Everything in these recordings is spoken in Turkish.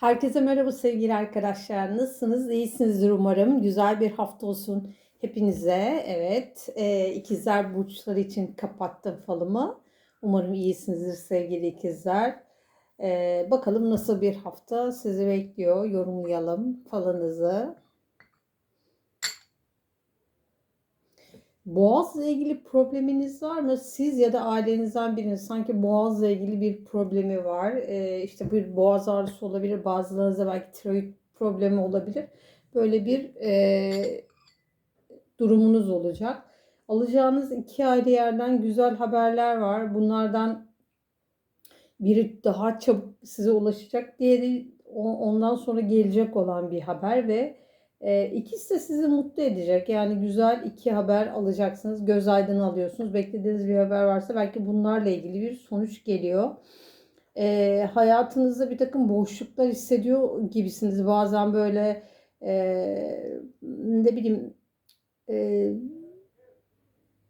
Herkese merhaba sevgili arkadaşlar. Nasılsınız? İyisinizdir umarım. Güzel bir hafta olsun hepinize. Evet, e, ikizler burçları için kapattım falımı. Umarım iyisinizdir sevgili ikizler. E, bakalım nasıl bir hafta sizi bekliyor. Yorumlayalım falınızı. Boğazla ilgili probleminiz var mı? Siz ya da ailenizden biriniz sanki boğazla ilgili bir problemi var. Ee, işte bir boğaz ağrısı olabilir. Bazılarınızda belki tiroid problemi olabilir. Böyle bir e, durumunuz olacak. Alacağınız iki ayrı yerden güzel haberler var. Bunlardan biri daha çabuk size ulaşacak. Diğeri ondan sonra gelecek olan bir haber ve e, ikisi de sizi mutlu edecek. Yani güzel iki haber alacaksınız. Göz aydın alıyorsunuz. Beklediğiniz bir haber varsa belki bunlarla ilgili bir sonuç geliyor. E, hayatınızda bir takım boşluklar hissediyor gibisiniz. Bazen böyle e, ne bileyim e,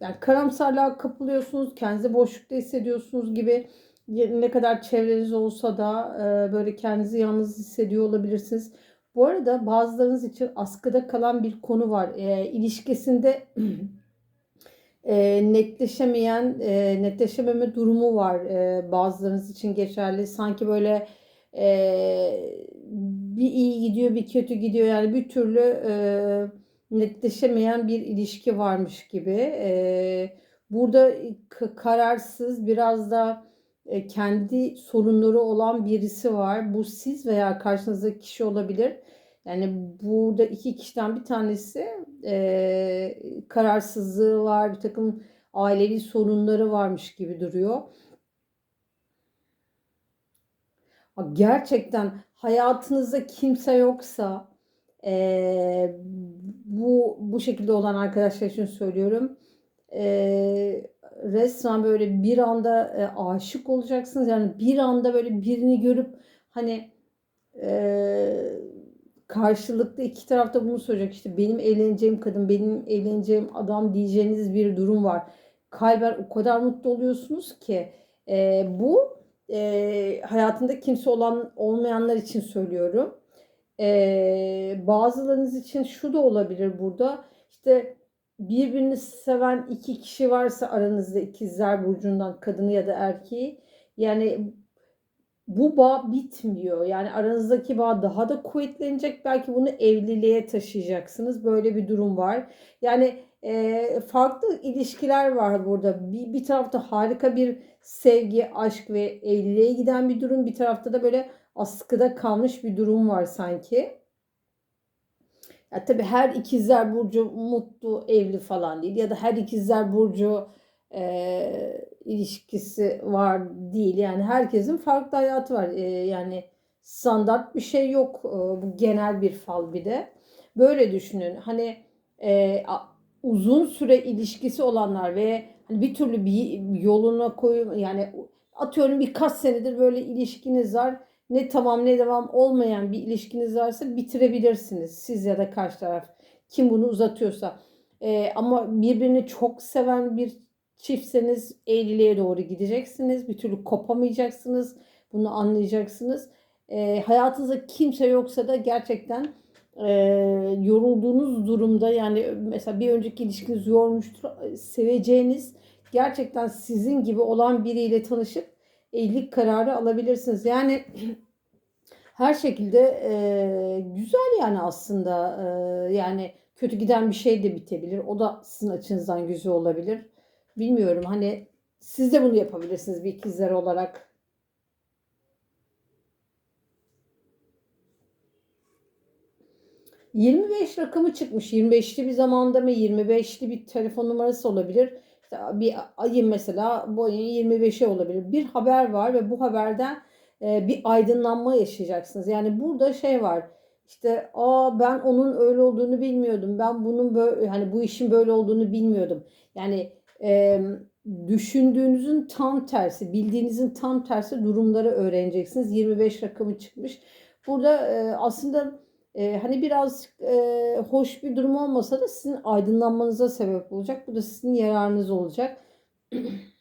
yani karamsarlığa kapılıyorsunuz. Kendinizi boşlukta hissediyorsunuz gibi ne kadar çevreniz olsa da e, böyle kendinizi yalnız hissediyor olabilirsiniz. Bu arada bazılarınız için askıda kalan bir konu var. E, ilişkisinde e, netleşemeyen, e, netleşememe durumu var. E, bazılarınız için geçerli. Sanki böyle e, bir iyi gidiyor, bir kötü gidiyor. Yani bir türlü e, netleşemeyen bir ilişki varmış gibi. E, burada kararsız, biraz da kendi sorunları olan birisi var. Bu siz veya karşınızdaki kişi olabilir. Yani burada iki kişiden bir tanesi e, kararsızlığı var, bir takım ailevi sorunları varmış gibi duruyor. Gerçekten hayatınızda kimse yoksa e, bu bu şekilde olan arkadaşlar için söylüyorum. E, resmen böyle bir anda e, aşık olacaksınız. Yani bir anda böyle birini görüp hani e, karşılıklı iki tarafta bunu söyleyecek. İşte benim evleneceğim kadın, benim evleneceğim adam diyeceğiniz bir durum var. Kalben o kadar mutlu oluyorsunuz ki e, bu e, hayatında kimse olan olmayanlar için söylüyorum. E, bazılarınız için şu da olabilir burada. İşte birbirini seven iki kişi varsa aranızda ikizler burcundan kadını ya da erkeği yani bu bağ bitmiyor. Yani aranızdaki bağ daha da kuvvetlenecek. Belki bunu evliliğe taşıyacaksınız. Böyle bir durum var. Yani e, farklı ilişkiler var burada. Bir, bir tarafta harika bir sevgi, aşk ve evliliğe giden bir durum. Bir tarafta da böyle askıda kalmış bir durum var sanki. Ya tabii her ikizler burcu mutlu, evli falan değil ya da her ikizler burcu e, ilişkisi var değil. Yani herkesin farklı hayatı var. E, yani standart bir şey yok. E, bu genel bir fal bir de. Böyle düşünün. Hani e, uzun süre ilişkisi olanlar ve hani bir türlü bir yoluna koyun yani atıyorum birkaç senedir böyle ilişkiniz var. Ne tamam ne devam olmayan bir ilişkiniz varsa bitirebilirsiniz. Siz ya da karşı taraf. Kim bunu uzatıyorsa. E, ama birbirini çok seven bir çiftseniz evliliğe doğru gideceksiniz. Bir türlü kopamayacaksınız. Bunu anlayacaksınız. E, hayatınızda kimse yoksa da gerçekten e, yorulduğunuz durumda yani mesela bir önceki ilişkiniz yormuştur. Seveceğiniz gerçekten sizin gibi olan biriyle tanışıp evlilik kararı alabilirsiniz. Yani her şekilde e, güzel yani aslında e, yani kötü giden bir şey de bitebilir. O da sizin açınızdan güzel olabilir. Bilmiyorum hani siz de bunu yapabilirsiniz bir ikizler olarak. ...25 rakamı çıkmış. 25'li bir zamanda mı? 25'li bir telefon numarası olabilir. Bir ayın mesela bu ayın 25'e olabilir. Bir haber var ve bu haberden e, bir aydınlanma yaşayacaksınız. Yani burada şey var. İşte aa ben onun öyle olduğunu bilmiyordum. Ben bunun böyle hani bu işin böyle olduğunu bilmiyordum. Yani e, düşündüğünüzün tam tersi, bildiğinizin tam tersi durumları öğreneceksiniz. 25 rakamı çıkmış. Burada e, aslında e, hani biraz e, hoş bir durum olmasa da sizin aydınlanmanıza sebep olacak. Bu da sizin yararınız olacak.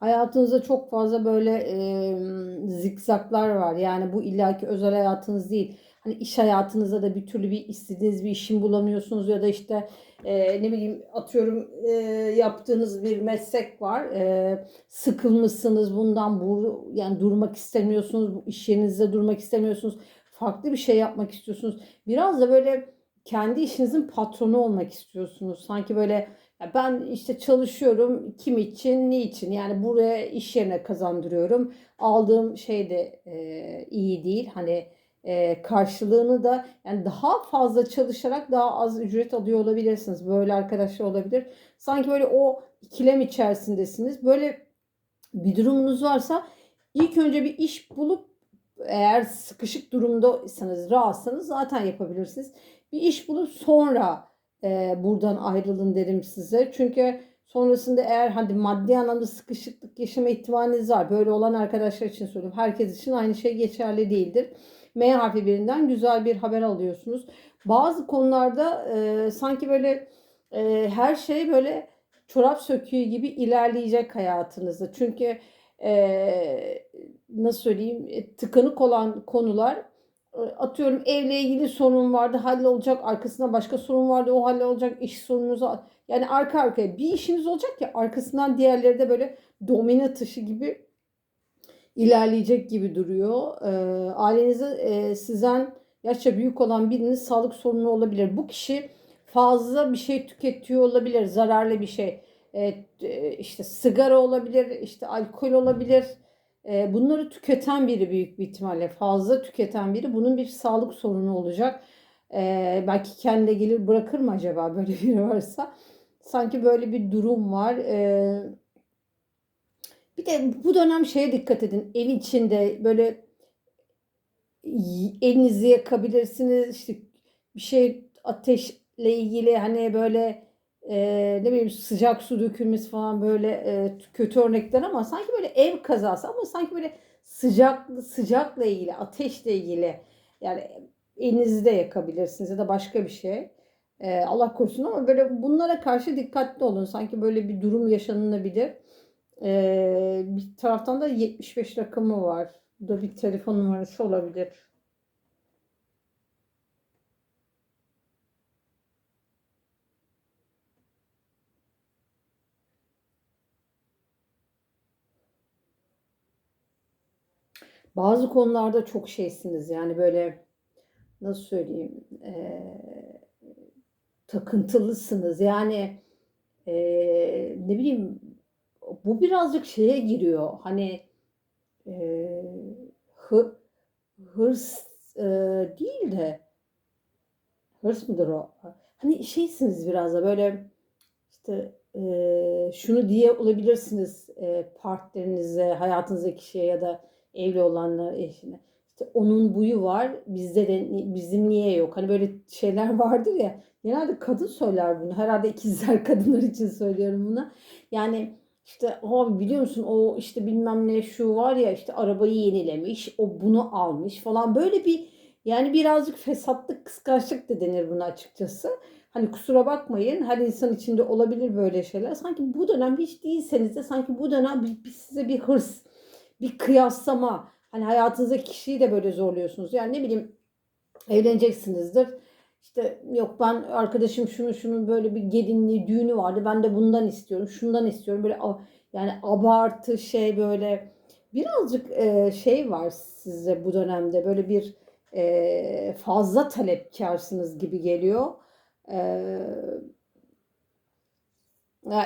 Hayatınızda çok fazla böyle e, zikzaklar var. Yani bu illaki özel hayatınız değil Hani iş hayatınızda da bir türlü bir istediğiniz bir işin bulamıyorsunuz ya da işte e, ne bileyim atıyorum e, yaptığınız bir meslek var. E, sıkılmışsınız bundan bu yani durmak istemiyorsunuz. İş yerinizde durmak istemiyorsunuz. Farklı bir şey yapmak istiyorsunuz. Biraz da böyle kendi işinizin patronu olmak istiyorsunuz. Sanki böyle ben işte çalışıyorum kim için, ne için? Yani buraya iş yerine kazandırıyorum. Aldığım şey de e, iyi değil. Hani e, karşılığını da yani daha fazla çalışarak daha az ücret alıyor olabilirsiniz. Böyle arkadaşlar olabilir. Sanki böyle o ikilem içerisindesiniz. Böyle bir durumunuz varsa ilk önce bir iş bulup eğer sıkışık durumdaysanız, rahatsanız zaten yapabilirsiniz. Bir iş bulup sonra e, buradan ayrılın derim size. Çünkü sonrasında eğer hadi maddi anlamda sıkışıklık yaşama ihtimaliniz var. Böyle olan arkadaşlar için söylüyorum. Herkes için aynı şey geçerli değildir. M harfi birinden güzel bir haber alıyorsunuz. Bazı konularda e, sanki böyle e, her şey böyle çorap söküğü gibi ilerleyecek hayatınızda. Çünkü e, nasıl söyleyeyim e, tıkanık olan konular e, atıyorum evle ilgili sorun vardı hallolacak arkasından başka sorun vardı o hallolacak iş sorunuzu yani arka arkaya bir işiniz olacak ki arkasından diğerleri de böyle domine taşı gibi ilerleyecek gibi duruyor. E, ailenizde e, sizden yaşça büyük olan birinin sağlık sorunu olabilir. Bu kişi fazla bir şey tüketiyor olabilir, zararlı bir şey. E, işte sigara olabilir, işte alkol olabilir. E, bunları tüketen biri büyük bir ihtimalle fazla tüketen biri bunun bir sağlık sorunu olacak. E, belki kendine gelir bırakır mı acaba böyle biri varsa? Sanki böyle bir durum var. E, bir de bu dönem şeye dikkat edin. Ev içinde böyle elinizi yakabilirsiniz. İşte bir şey ateşle ilgili hani böyle e, ne bileyim sıcak su dökülmesi falan böyle e, kötü örnekler ama sanki böyle ev kazası ama sanki böyle sıcak sıcakla ilgili, ateşle ilgili yani elinizi de yakabilirsiniz ya da başka bir şey. E, Allah korusun ama böyle bunlara karşı dikkatli olun. Sanki böyle bir durum yaşanılabilir. E, bir taraftan da 75 rakamı var. Bu da bir telefon numarası olabilir. Bazı konularda çok şeysiniz yani böyle nasıl söyleyeyim e, takıntılısınız yani e, ne bileyim bu birazcık şeye giriyor hani e, hı, hırs e, değil de hırs mıdır o? Hani şeysiniz biraz da böyle işte e, şunu diye olabilirsiniz e, partnerinize, hayatınızdaki kişiye ya da evli olanlar eşine. İşte onun buyu var bizde de bizim niye yok? Hani böyle şeyler vardır ya. Genelde kadın söyler bunu. Herhalde ikizler kadınlar için söylüyorum bunu. Yani işte abi biliyor musun o işte bilmem ne şu var ya işte arabayı yenilemiş, o bunu almış falan böyle bir yani birazcık fesatlık, kıskançlık da denir buna açıkçası. Hani kusura bakmayın her insan içinde olabilir böyle şeyler. Sanki bu dönem hiç değilseniz de sanki bu dönem bir, bir size bir hırs, bir kıyaslama. Hani hayatınızdaki kişiyi de böyle zorluyorsunuz. Yani ne bileyim evleneceksinizdir. İşte yok ben arkadaşım şunu şunun böyle bir gelinliği düğünü vardı. Ben de bundan istiyorum. Şundan istiyorum. Böyle yani abartı şey böyle birazcık e, şey var size bu dönemde. Böyle bir e, fazla talepkarsınız gibi geliyor. E,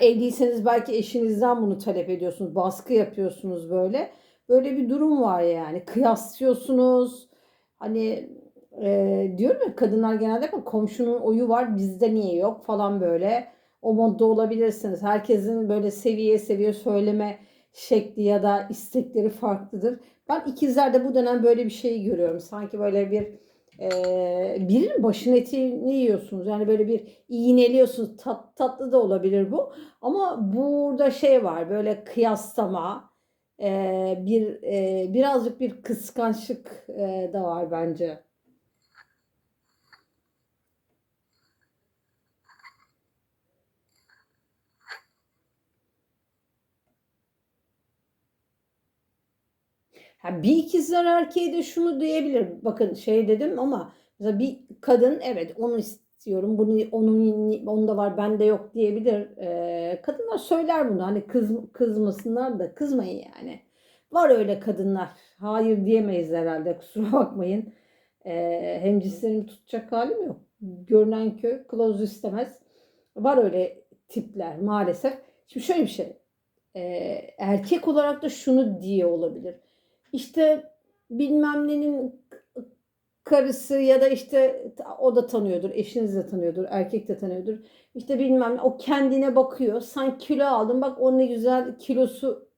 evliyseniz belki eşinizden bunu talep ediyorsunuz. Baskı yapıyorsunuz böyle. Böyle bir durum var yani. Kıyaslıyorsunuz. Hani e, diyorum ya kadınlar genelde komşunun oyu var bizde niye yok falan böyle. O modda olabilirsiniz. Herkesin böyle seviye seviye söyleme şekli ya da istekleri farklıdır. Ben ikizlerde bu dönem böyle bir şey görüyorum. Sanki böyle bir e, birinin başın etini yiyorsunuz. Yani böyle bir iğneliyorsunuz. Tat, tatlı da olabilir bu. Ama burada şey var böyle kıyaslama e, bir e, birazcık bir kıskançlık e, da var bence. Ha, bir ikizler erkeği de şunu diyebilir. Bakın şey dedim ama mesela bir kadın evet onu istiyorum. Bunu onun onda var bende yok diyebilir. Ee, kadınlar söyler bunu. Hani kız kızmasınlar da kızmayın yani. Var öyle kadınlar. Hayır diyemeyiz herhalde. Kusura bakmayın. Ee, hem cinslerimi tutacak halim yok. Görünen köy kılavuz istemez. Var öyle tipler maalesef. Şimdi şöyle bir şey. Ee, erkek olarak da şunu diye olabilir. İşte bilmem nenin karısı ya da işte o da tanıyordur, eşiniz de tanıyordur, erkek de tanıyordur. İşte bilmem o kendine bakıyor. Sen kilo aldın bak o ne güzel kilosu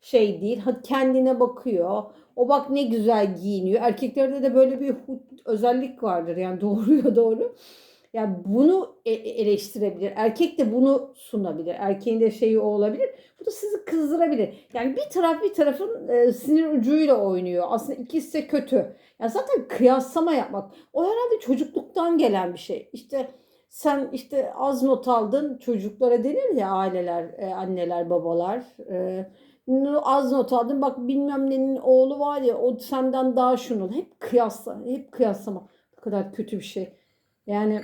şey değil. Hadi kendine bakıyor. O bak ne güzel giyiniyor. Erkeklerde de böyle bir özellik vardır. Yani doğruya doğru. Yani bunu e, eleştirebilir. Erkek de bunu sunabilir. Erkeğin de şeyi o olabilir. Bu da sizi kızdırabilir. Yani bir taraf bir tarafın e, sinir ucuyla oynuyor. Aslında ikisi de kötü. Yani zaten kıyaslama yapmak. O herhalde çocukluktan gelen bir şey. İşte sen işte az not aldın çocuklara denir ya aileler, e, anneler, babalar. E, az not aldın bak bilmem nenin oğlu var ya o senden daha şunu. Hep kıyasla, hep kıyaslama. Bu kadar kötü bir şey. Yani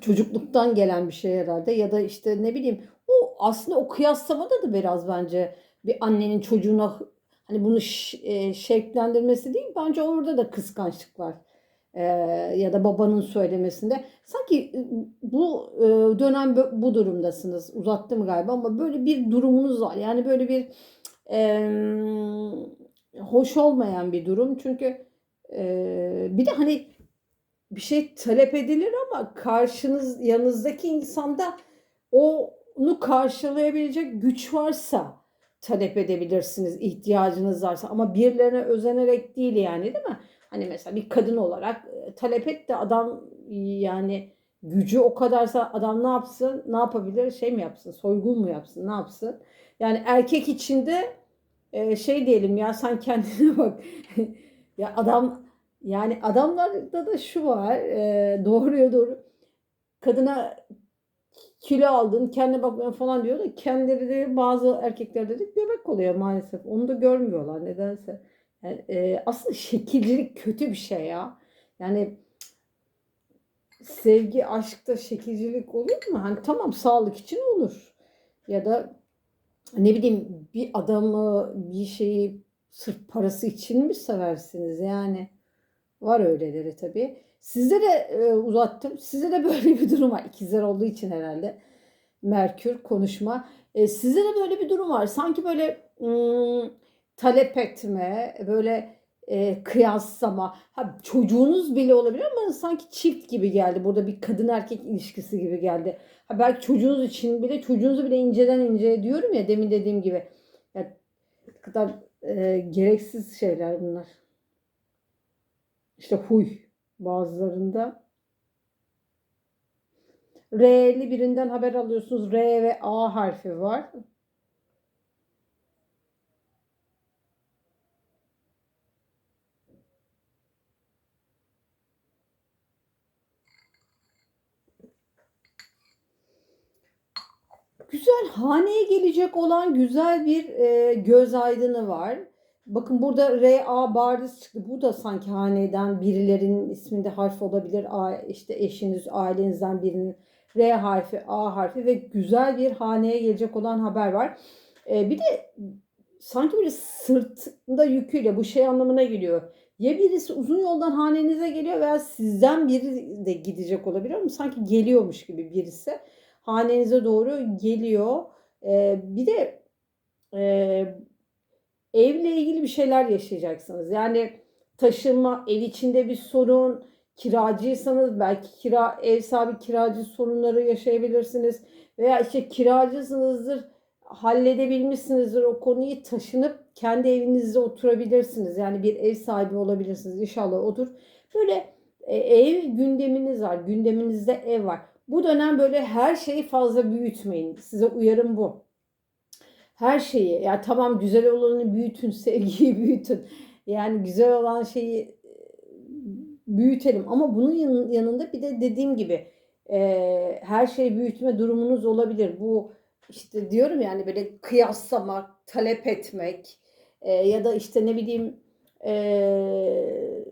çocukluktan gelen bir şey herhalde ya da işte ne bileyim o aslında o kıyaslamada da biraz bence bir annenin çocuğuna hani bunu e, şevklendirmesi değil bence orada da kıskançlık var. Ee, ya da babanın söylemesinde. Sanki e, bu e, dönem bu durumdasınız. Uzattım galiba ama böyle bir durumunuz var. Yani böyle bir e, hoş olmayan bir durum. Çünkü e, bir de hani bir şey talep edilir ama karşınız yanınızdaki insanda onu karşılayabilecek güç varsa talep edebilirsiniz ihtiyacınız varsa ama birilerine özenerek değil yani değil mi? Hani mesela bir kadın olarak e, talep et de adam yani gücü o kadarsa adam ne yapsın? Ne yapabilir? Şey mi yapsın? Soygun mu yapsın? Ne yapsın? Yani erkek içinde e, şey diyelim ya sen kendine bak. ya adam yani adamlarda da şu var. E, doğruya doğru. Kadına kilo aldın, kendine bakmıyor falan diyor da kendileri bazı erkeklerde de göbek oluyor maalesef. Onu da görmüyorlar nedense. Yani, e, aslında şekilcilik kötü bir şey ya. Yani sevgi, aşkta şekilcilik olur mu? Hani tamam sağlık için olur. Ya da ne bileyim bir adamı bir şeyi sırf parası için mi seversiniz yani? Var öyleleri tabii. Sizde de e, uzattım. Sizde de böyle bir durum var. İkizler olduğu için herhalde. Merkür konuşma. E, sizde de böyle bir durum var. Sanki böyle ım, talep etme, böyle e, kıyaslama. Ha, çocuğunuz bile olabilir ama sanki çift gibi geldi. Burada bir kadın erkek ilişkisi gibi geldi. Ha, belki çocuğunuz için bile çocuğunuzu bile inceden inceye diyorum ya demin dediğim gibi. Ya, kadar e, gereksiz şeyler bunlar. İşte huy bazılarında. R'li birinden haber alıyorsunuz. R ve A harfi var. Güzel haneye gelecek olan güzel bir e, göz aydını var. Bakın burada R, A bariz çıktı. Bu da sanki haneden birilerinin isminde harf olabilir. A, işte eşiniz, ailenizden birinin R harfi, A harfi ve güzel bir haneye gelecek olan haber var. Ee, bir de sanki bir sırtında yüküyle bu şey anlamına geliyor. Ya birisi uzun yoldan hanenize geliyor veya sizden biri de gidecek olabilir ama sanki geliyormuş gibi birisi hanenize doğru geliyor. Ee, bir de e, evle ilgili bir şeyler yaşayacaksınız. Yani taşınma, ev içinde bir sorun, kiracıysanız belki kira ev sahibi kiracı sorunları yaşayabilirsiniz veya işte kiracısınızdır halledebilmişsinizdir o konuyu taşınıp kendi evinizde oturabilirsiniz. Yani bir ev sahibi olabilirsiniz. İnşallah odur. Böyle e, ev gündeminiz var. Gündeminizde ev var. Bu dönem böyle her şeyi fazla büyütmeyin. Size uyarım bu her şeyi ya tamam güzel olanı büyütün, sevgiyi büyütün. Yani güzel olan şeyi büyütelim ama bunun yanında bir de dediğim gibi e, her şeyi büyütme durumunuz olabilir. Bu işte diyorum yani böyle kıyaslamak, talep etmek, e, ya da işte ne bileyim e,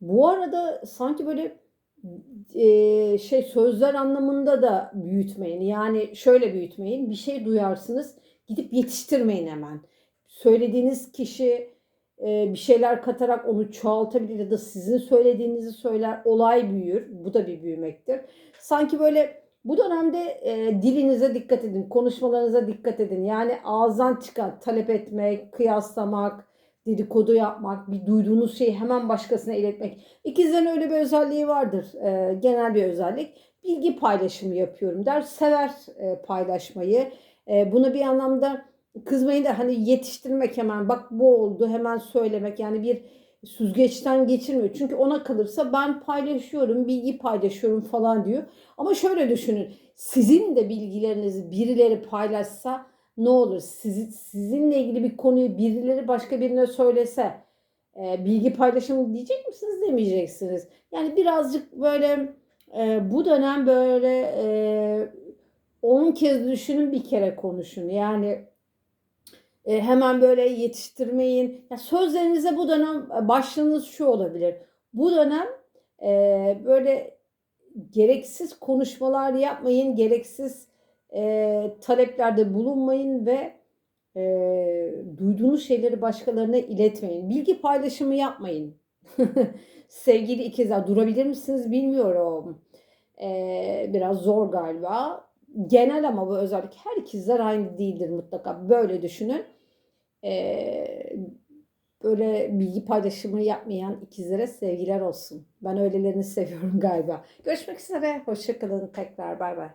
bu arada sanki böyle e, şey sözler anlamında da büyütmeyin. Yani şöyle büyütmeyin. Bir şey duyarsınız gidip yetiştirmeyin hemen. Söylediğiniz kişi e, bir şeyler katarak onu çoğaltabilir ya da sizin söylediğinizi söyler olay büyür. Bu da bir büyümektir. Sanki böyle bu dönemde e, dilinize dikkat edin, konuşmalarınıza dikkat edin. Yani ağızdan çıkan talep etmek, kıyaslamak, dedikodu yapmak, bir duyduğunuz şeyi hemen başkasına iletmek. İkizlerin öyle bir özelliği vardır. E, genel bir özellik. Bilgi paylaşımı yapıyorum der. Sever e, paylaşmayı. E, bunu bir anlamda kızmayın da hani yetiştirmek hemen bak bu oldu hemen söylemek yani bir süzgeçten geçirmiyor. Çünkü ona kalırsa ben paylaşıyorum, bilgi paylaşıyorum falan diyor. Ama şöyle düşünün. Sizin de bilgilerinizi birileri paylaşsa ne olur? Sizi, sizinle ilgili bir konuyu birileri başka birine söylese e, bilgi paylaşımı diyecek misiniz demeyeceksiniz. Yani birazcık böyle e, bu dönem böyle e, 10 kez düşünün bir kere konuşun. Yani e, hemen böyle yetiştirmeyin. Ya sözlerinize bu dönem e, başlığınız şu olabilir. Bu dönem e, böyle gereksiz konuşmalar yapmayın, gereksiz e, taleplerde bulunmayın ve e, duyduğunuz şeyleri başkalarına iletmeyin. Bilgi paylaşımı yapmayın. Sevgili ikizler durabilir misiniz bilmiyorum. E, biraz zor galiba. Genel ama bu özellik her ikizler aynı değildir mutlaka. Böyle düşünün. E, böyle bilgi paylaşımı yapmayan ikizlere sevgiler olsun. Ben öylelerini seviyorum galiba. Görüşmek üzere. Hoşçakalın tekrar. Bay bay.